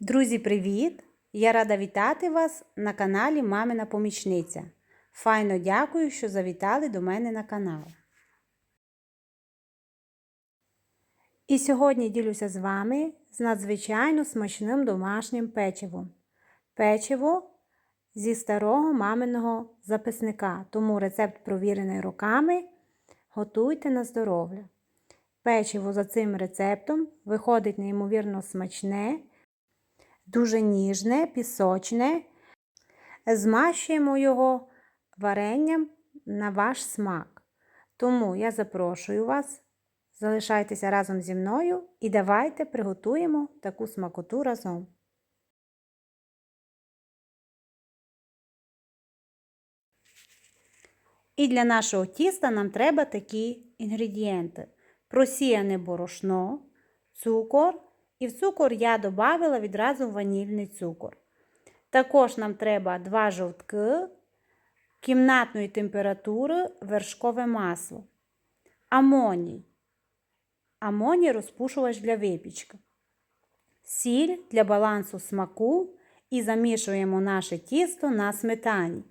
Друзі, привіт! Я рада вітати вас на каналі Мамина Помічниця. Файно дякую, що завітали до мене на канал. І сьогодні ділюся з вами з надзвичайно смачним домашнім печивом. Печиво зі старого маминого записника, тому рецепт провірений роками. Готуйте на здоров'я. Печиво за цим рецептом виходить неймовірно смачне дуже ніжне, пісочне. Змащуємо його варенням на ваш смак. Тому я запрошую вас, залишайтеся разом зі мною і давайте приготуємо таку смакоту разом. І для нашого тіста нам треба такі інгредієнти: просіяне борошно, цукор. І в цукор я додала відразу ванільний цукор. Також нам треба 2 жовтки кімнатної температури вершкове масло. Амоній. Амоній розпушувач для випічки. Сіль для балансу смаку і замішуємо наше тісто на сметані.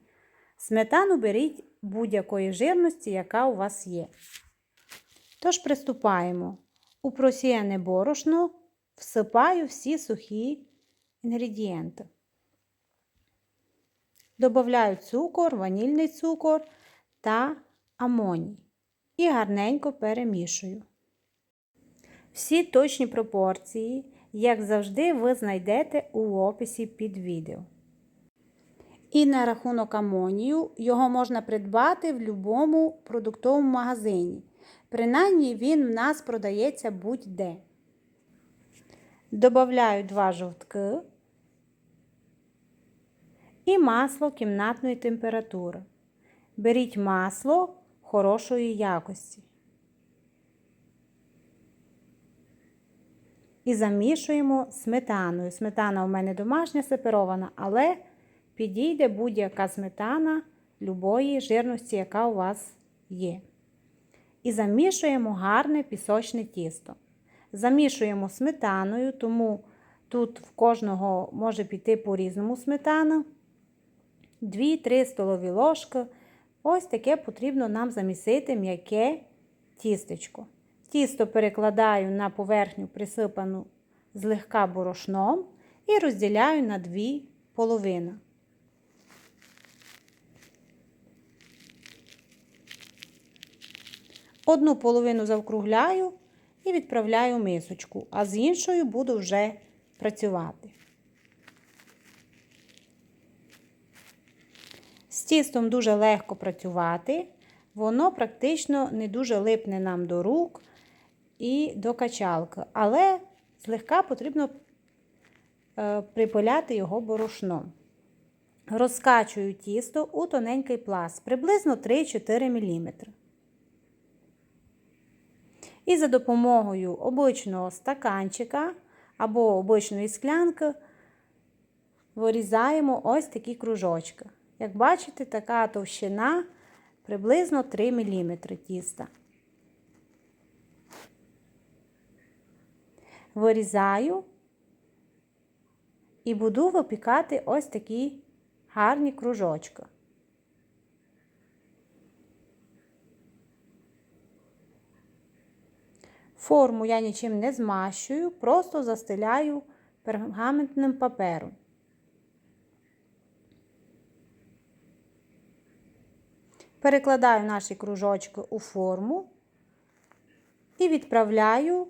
Сметану беріть будь-якої жирності, яка у вас є. Тож приступаємо. У просіяне борошно всипаю всі сухі інгредієнти. Добавляю цукор, ванільний цукор та амоній. І гарненько перемішую. Всі точні пропорції, як завжди, ви знайдете у описі під відео. І на рахунок амонію його можна придбати в будь-якому продуктовому магазині. Принаймні він в нас продається будь-де. Добавляю 2 жовтки і масло кімнатної температури. Беріть масло хорошої якості. І замішуємо сметаною. Сметана у мене домашня сеперована, але підійде будь-яка сметана любої жирності, яка у вас є. І замішуємо гарне пісочне тісто. Замішуємо сметаною, тому тут в кожного може піти по-різному сметана. 2-3 столові ложки. Ось таке потрібно нам замісити м'яке тістечко. Тісто перекладаю на поверхню, присипану злегка борошном, і розділяю на дві половини. Одну половину завкругляю і відправляю мисочку, а з іншою буду вже працювати. З тістом дуже легко працювати, воно практично не дуже липне нам до рук і до качалки, але злегка потрібно е, припиляти його борошном. Розкачую тісто у тоненький пласт, приблизно 3-4 мм. І за допомогою обичного стаканчика або обичної склянки вирізаємо ось такі кружочки. Як бачите, така товщина приблизно 3 мм тіста. Вирізаю і буду випікати ось такі гарні кружочки. Форму я нічим не змащую, просто застеляю пергаментним папером. Перекладаю наші кружочки у форму і відправляю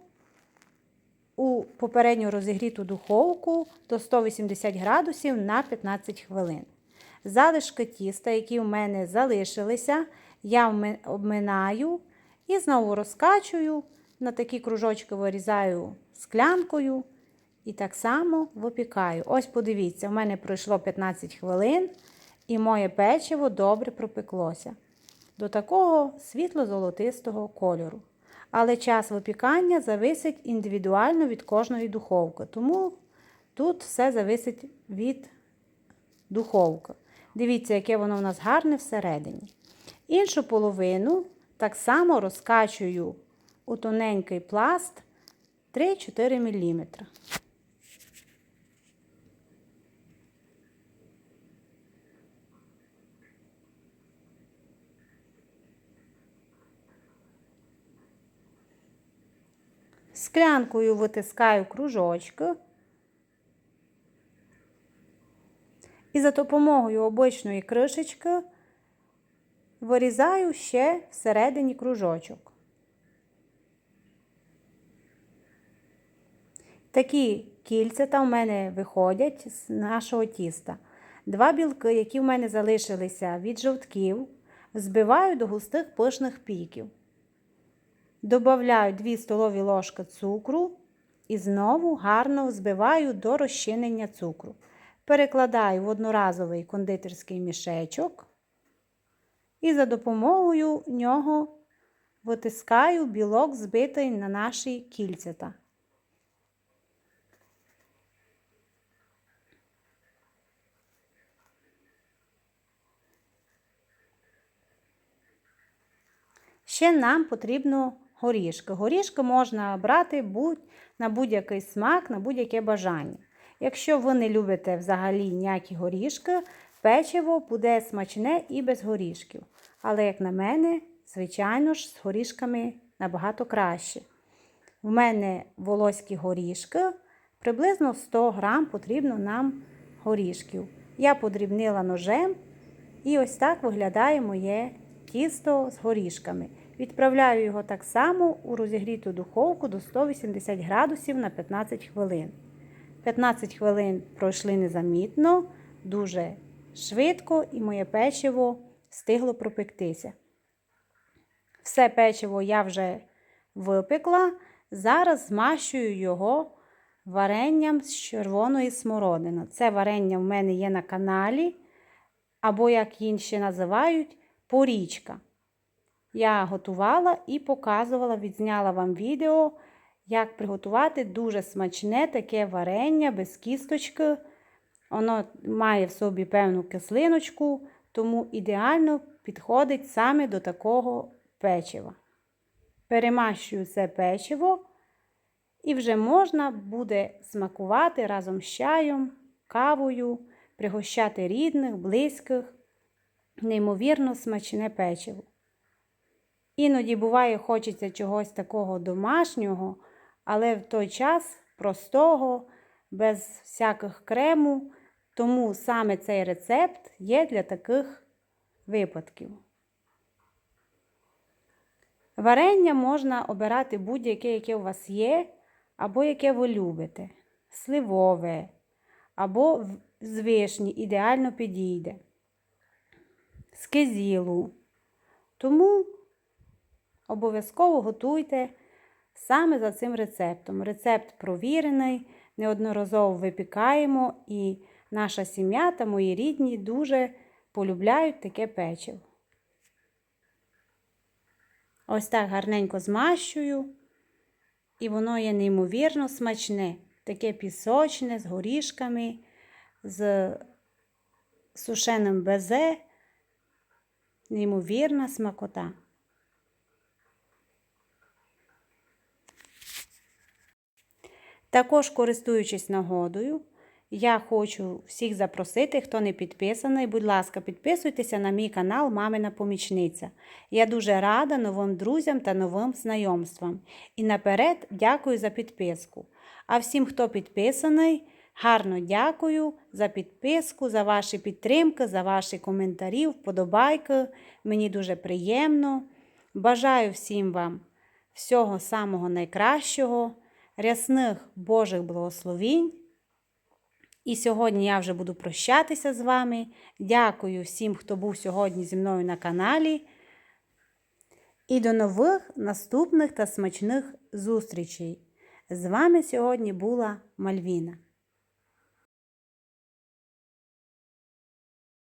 у попередньо розігріту духовку до 180 градусів на 15 хвилин. Залишки тіста, які в мене залишилися, я обминаю і знову розкачую. На такі кружочки вирізаю склянкою і так само випікаю. Ось подивіться, в мене пройшло 15 хвилин, і моє печиво добре пропеклося. До такого світло-золотистого кольору. Але час випікання зависить індивідуально від кожної духовки. Тому тут все зависить від духовки. Дивіться, яке воно в нас гарне всередині. Іншу половину так само розкачую у тоненький пласт 3-4 мм. Склянкою витискаю кружочки і за допомогою обичної кришечки вирізаю ще всередині кружочок. Такі кільця в мене виходять з нашого тіста. Два білки, які в мене залишилися від жовтків, збиваю до густих пишних піків. Добавляю 2 столові ложки цукру і знову гарно взбиваю до розчинення цукру. Перекладаю в одноразовий кондитерський мішечок і за допомогою нього витискаю білок, збитий на наші кільцята. Ще нам потрібно горішки. Горішки можна брати будь, на будь-який смак, на будь-яке бажання. Якщо ви не любите взагалі ніякі горішки, печиво буде смачне і без горішків. Але, як на мене, звичайно ж, з горішками набагато краще. У мене волоські горішки, приблизно 100 грам потрібно нам горішків. Я подрібнила ножем, і ось так виглядає моє тісто з горішками. Відправляю його так само у розігріту духовку до 180 градусів на 15 хвилин. 15 хвилин пройшли незамітно, дуже швидко, і моє печиво встигло пропектися. Все печиво я вже випекла. Зараз змащую його варенням з червоної смородини. Це варення в мене є на каналі, або, як інші називають, порічка. Я готувала і показувала, відзняла вам відео, як приготувати дуже смачне таке варення без кісточки. Воно має в собі певну кислиночку, тому ідеально підходить саме до такого печива. Перемащую це печиво, і вже можна буде смакувати разом з чаєм, кавою, пригощати рідних, близьких, неймовірно смачне печиво. Іноді буває, хочеться чогось такого домашнього, але в той час простого, без всяких крему. Тому саме цей рецепт є для таких випадків. Варення можна обирати будь-яке, яке у вас є, або яке ви любите. Сливове, або з вишні ідеально підійде. З кизілу. Тому обов'язково готуйте саме за цим рецептом. Рецепт провірений, неодноразово випікаємо, і наша сім'я та мої рідні дуже полюбляють таке печиво. Ось так гарненько змащую, і воно є неймовірно смачне, таке пісочне з горішками, з сушеним безе, неймовірна смакота. Також, користуючись нагодою, я хочу всіх запросити, хто не підписаний, будь ласка, підписуйтеся на мій канал Мамина Помічниця. Я дуже рада новим друзям та новим знайомствам. І наперед дякую за підписку. А всім, хто підписаний, гарно дякую за підписку, за ваші підтримки, за ваші коментарі, вподобайки. Мені дуже приємно. Бажаю всім вам всього самого найкращого рясних Божих благословінь. І сьогодні я вже буду прощатися з вами. Дякую всім, хто був сьогодні зі мною на каналі. І до нових наступних та смачних зустрічей. З вами сьогодні була Мальвіна.